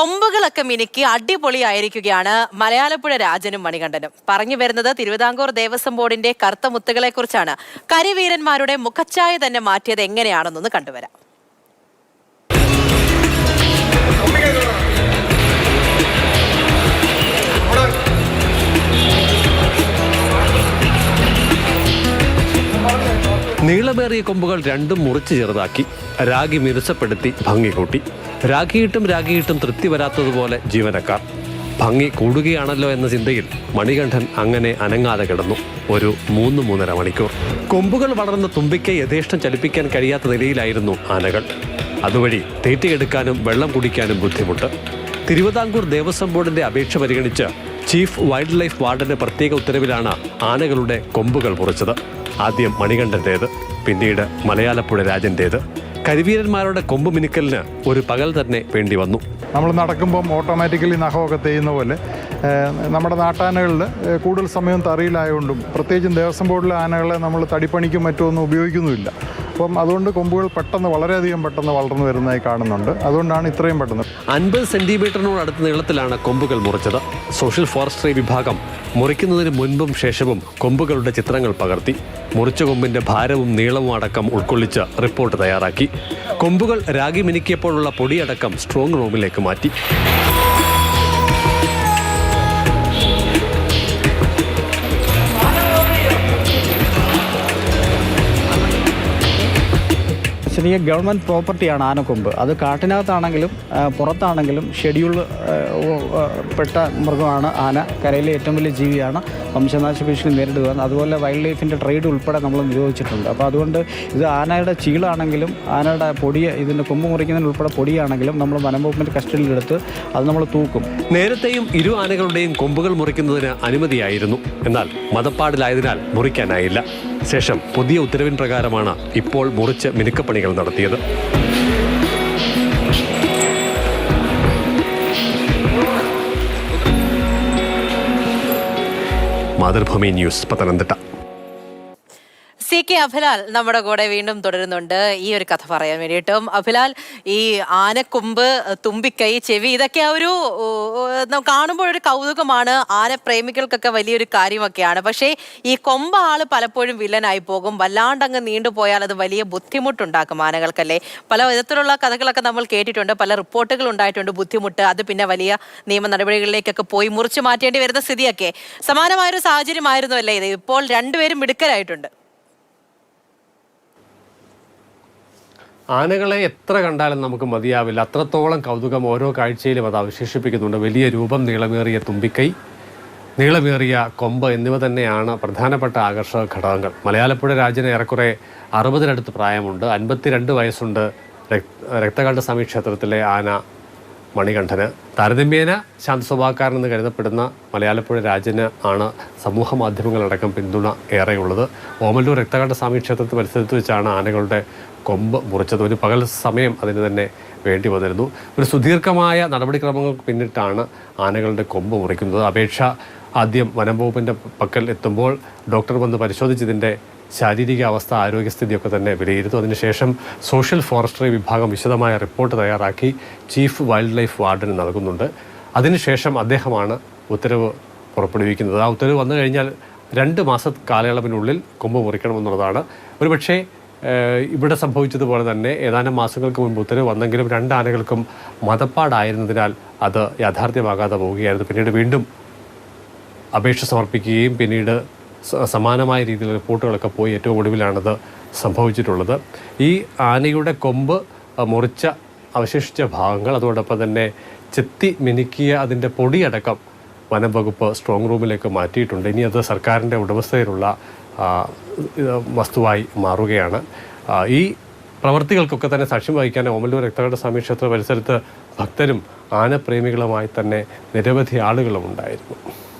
കൊമ്പുകളൊക്കെ മിനുക്കി അടിപൊളിയായിരിക്കുകയാണ് മലയാളപ്പുഴ രാജനും മണികണ്ഠനും. പറഞ്ഞു വരുന്നത് തിരുവിതാംകൂർ ദേവസ്വം ബോർഡിന്റെ കറുത്ത മുത്തുകളെ കുറിച്ചാണ് കരിവീരന്മാരുടെ മുഖച്ഛായ തന്നെ മാറ്റിയത് എങ്ങനെയാണെന്നൊന്ന് കണ്ടുവരാം. നീളമേറിയ കൊമ്പുകൾ രണ്ടും മുറിച്ച് ചെറുതാക്കി. രാഗി മിനുസപ്പെടുത്തി ഭംഗി കൂട്ടി. രാഗിയിട്ടും രാഖിയിട്ടും തൃപ്തി വരാത്തതുപോലെ ജീവനക്കാർ. ഭംഗി കൂടുകയാണല്ലോ എന്ന ചിന്തയിൽ മണികണ്ഠൻ അങ്ങനെ അനങ്ങാതെ കിടന്നു. ഒരു മൂന്ന് മൂന്നര മണിക്കൂർ. കൊമ്പുകൾ വളർന്ന തുമ്പിക്ക് യഥേഷ്ടം ചലിപ്പിക്കാൻ കഴിയാത്ത നിലയിലായിരുന്നു ആനകൾ. അതുവഴി തീറ്റയെടുക്കാനും വെള്ളം കുടിക്കാനും ബുദ്ധിമുട്ട്. തിരുവിതാംകൂർ ദേവസ്വം ബോർഡിന്റെ അപേക്ഷ പരിഗണിച്ച് ചീഫ് വൈൽഡ് ലൈഫ് വാർഡന്റെ പ്രത്യേക ഉത്തരവിലാണ് ആനകളുടെ കൊമ്പുകൾ മുറിച്ചത്. ആദ്യം മണികണ്ഠന്റേത് പിന്നീട് മലയാളപ്പുഴ രാജന്റേത്. കരിവീരന്മാരുടെ കൊമ്പ് മിനുക്കലിന് ഒരു പകൽ തന്നെ വേണ്ടി വന്നു. നമ്മൾ നടക്കുമ്പം ഓട്ടോമാറ്റിക്കലി നഖമൊക്കെ തേയുന്ന പോലെ നമ്മുടെ നാട്ടാനകളിൽ കൂടുതൽ സമയം തറിയിലായതുകൊണ്ടും പ്രത്യേകിച്ചും ദേവസ്വം ബോർഡിലെ ആനകളെ നമ്മൾ തടിപ്പണിക്കും മറ്റുമൊന്നും ഉപയോഗിക്കുന്നുമില്ല. അപ്പം അതുകൊണ്ട് കൊമ്പുകൾ പെട്ടെന്ന് വളരെയധികം പെട്ടെന്ന് വളർന്നു വരുന്നതായി കാണുന്നുണ്ട്. അതുകൊണ്ടാണ് ഇത്രയും പെട്ടെന്ന് അൻപത് സെന്റിമീറ്ററിനോട് അടുത്ത നീളത്തിലാണ് കൊമ്പുകൾ മുറിച്ചത്. സോഷ്യൽ ഫോറസ്ട്രി വിഭാഗം മുറിക്കുന്നതിന് മുൻപും ശേഷവും കൊമ്പുകളുടെ ചിത്രങ്ങൾ പകർത്തി. മുറിച്ച കൊമ്പിന്റെ ഭാരവും നീളവും അടക്കം ഉൾക്കൊള്ളിച്ച് റിപ്പോർട്ട് തയ്യാറാക്കി. കൊമ്പുകൾ രാഗി മിനുക്കിയപ്പോഴുള്ള പൊടിയടക്കം സ്ട്രോങ് റൂമിലേക്ക് മാറ്റി. ശരിക്കും ഗവൺമെന്റ് പ്രോപ്പർട്ടിയാണ് ആനക്കൊമ്പ്. അത് കാട്ടിനകത്താണെങ്കിലും പുറത്താണെങ്കിലും ഷെഡ്യൂൾ പെട്ട മൃഗമാണ് ആന. കരയിലെ ഏറ്റവും വലിയ ജീവിയാണ്. വംശനാശ ഭീഷണി നേരിടുക. അതുപോലെ വൈൽഡ് ലൈഫിന്റെ ട്രേഡ് ഉൾപ്പെടെ നമ്മൾ നിരോധിച്ചിട്ടുണ്ട്. അപ്പോൾ അതുകൊണ്ട് ഇത് ആനയുടെ ചീളാണെങ്കിലും ആനയുടെ പൊടി ഇതിന്റെ കൊമ്പ് മുറിക്കുന്നതിന് ഉൾപ്പെടെ പൊടിയാണെങ്കിലും നമ്മൾ വനം വകുപ്പിന്റെ കസ്റ്റഡിയിലെടുത്ത് അത് നമ്മൾ തൂക്കും. നേരത്തെയും ഇരു ആനകളുടെയും കൊമ്പുകൾ മുറിക്കുന്നതിന് അനുമതിയായിരുന്നു. എന്നാൽ മതപ്പാടിലായതിനാൽ മുറിക്കാനായില്ല. ശേഷം പുതിയ ഉത്തരവിൻ പ്രകാരമാണ് ഇപ്പോൾ മുറിച്ച് മിനുക്കപ്പണികൾ നടത്തിയത്. മാതൃഭൂമി ന്യൂസ് പത്തനംതിട്ട. കെ അഭിലാൽ നമ്മുടെ കൂടെ വീണ്ടും തുടരുന്നുണ്ട്. ഈ ഒരു കഥ പറയാൻ വേണ്ടിയിട്ടും. അഭിലാൽ ഈ ആനക്കൊമ്പ് തുമ്പിക്കൈ ചെവി ഇതൊക്കെ ആ ഒരു കാണുമ്പോൾ ഒരു കൗതുകമാണ്. ആന പ്രേമികൾക്കൊക്കെ വലിയൊരു കാര്യമൊക്കെയാണ്. പക്ഷേ ഈ കൊമ്പ ആൾ പലപ്പോഴും വില്ലനായി പോകും. വല്ലാണ്ടങ്ങ് നീണ്ടുപോയാൽ അത് വലിയ ബുദ്ധിമുട്ടുണ്ടാക്കും ആനകൾക്കല്ലേ. പല വിധത്തിലുള്ള കഥകളൊക്കെ നമ്മൾ കേട്ടിട്ടുണ്ട്. പല റിപ്പോർട്ടുകൾ ഉണ്ടായിട്ടുണ്ട് ബുദ്ധിമുട്ട്. അത് പിന്നെ വലിയ നിയമ നടപടികളിലേക്കൊക്കെ പോയി മുറിച്ചു മാറ്റേണ്ടി വരുന്ന സ്ഥിതിയൊക്കെ സമാനമായൊരു സാഹചര്യമായിരുന്നു അല്ലേ ഇത്. ഇപ്പോൾ രണ്ടുപേരും മിടുക്കരായിട്ടുണ്ട്. ആനകളെ എത്ര കണ്ടാലും നമുക്ക് മതിയാവില്ല. അത്രത്തോളം കൗതുകം ഓരോ കാഴ്ചയിലും അത് അവശേഷിപ്പിക്കുന്നുണ്ട്. വലിയ രൂപം നീളമേറിയ തുമ്പിക്കൈ നീളമേറിയ കൊമ്പ് എന്നിവ തന്നെയാണ് പ്രധാനപ്പെട്ട ആകർഷക ഘടകങ്ങൾ. മലയാളപ്പുഴ രാജന് ഏറെക്കുറെ അറുപതിനടുത്ത് പ്രായമുണ്ട്. അൻപത്തിരണ്ട് വയസ്സുണ്ട് രക്- രക്തകണ്ഠ സ്വാമി ക്ഷേത്രത്തിലെ ആന മണികണ്ഠന്. താരതമ്യേന ശാന്ത സ്വഭാവക്കാരനെന്ന് കരുതപ്പെടുന്ന മലയാളപ്പുഴ രാജന് ആണ് സമൂഹ മാധ്യമങ്ങളടക്കം പിന്തുണ ഏറെയുള്ളത്. ഓമല്ലൂർ രക്തകണ്ഠ സ്വാമി ക്ഷേത്രത്തിൽ പരിസരത്ത് വെച്ചാണ് ആനകളുടെ കൊമ്പ് മുറിച്ചത് ഒരു പകൽ സമയം അതിന് തന്നെ വേണ്ടി വന്നിരുന്നു. ഒരു സുദീർഘമായ നടപടിക്രമങ്ങൾക്ക് പിന്നിട്ടാണ് ആനകളുടെ കൊമ്പ് മുറിക്കുന്നത്. അപേക്ഷ ആദ്യം വനം വകുപ്പിന്റെ പക്കൽ എത്തുമ്പോൾ ഡോക്ടർ വന്ന് പരിശോധിച്ചതിന്റെ ശാരീരിക അവസ്ഥ ആരോഗ്യസ്ഥിതിയൊക്കെ തന്നെ വിലയിരുത്തും. അതിനുശേഷം സോഷ്യൽ ഫോറസ്ട്രി വിഭാഗം വിശദമായ റിപ്പോർട്ട് തയ്യാറാക്കി ചീഫ് വൈൽഡ് ലൈഫ് വാർഡന് നൽകുന്നുണ്ട്. അതിനുശേഷം അദ്ദേഹമാണ് ഉത്തരവ് പുറപ്പെടുവിക്കുന്നത്. ആ ഉത്തരവ് വന്നു കഴിഞ്ഞാൽ രണ്ട് മാസ കാലയളവിനുള്ളിൽ കൊമ്പ് മുറിക്കണമെന്നുള്ളതാണ്. ഒരുപക്ഷേ ഇവിടെ സംഭവിച്ചതുപോലെ തന്നെ ഏതാനും മാസങ്ങൾക്ക് മുൻപ് ഉത്തരവ് വന്നെങ്കിലും രണ്ടാനകൾക്കും മതപ്പാടായിരുന്നതിനാൽ അത് യാഥാർത്ഥ്യമാകാതെ പോവുകയായിരുന്നു. പിന്നീട് വീണ്ടും അപേക്ഷ സമർപ്പിക്കുകയും പിന്നീട് സമാനമായ രീതിയിൽ റിപ്പോർട്ടുകളൊക്കെ പോയി ഏറ്റവും ഒടുവിലാണത് സംഭവിച്ചിട്ടുള്ളത്. ഈ ആനയുടെ കൊമ്പ് മുറിച്ച അവശേഷിച്ച ഭാഗങ്ങൾ അതോടൊപ്പം തന്നെ ചെത്തി മിനുക്കിയ അതിന്റെ പൊടിയടക്കം വനം വകുപ്പ് സ്ട്രോങ് റൂമിലേക്ക് മാറ്റിയിട്ടുണ്ട്. ഇനി അത് സർക്കാരിന്റെ ഉടമസ്ഥയിലുള്ള വസ്തുവായി മാറുകയാണ്. ഈ പ്രവർത്തികൾക്കൊക്കെ തന്നെ സാക്ഷ്യം വഹിക്കാൻ ഓമല്ലൂർ രക്തകട സ്വാമി ക്ഷേത്ര പരിസരത്ത് ഭക്തരും ആനപ്രേമികളുമായി തന്നെ നിരവധി ആളുകളും ഉണ്ടായിരുന്നു.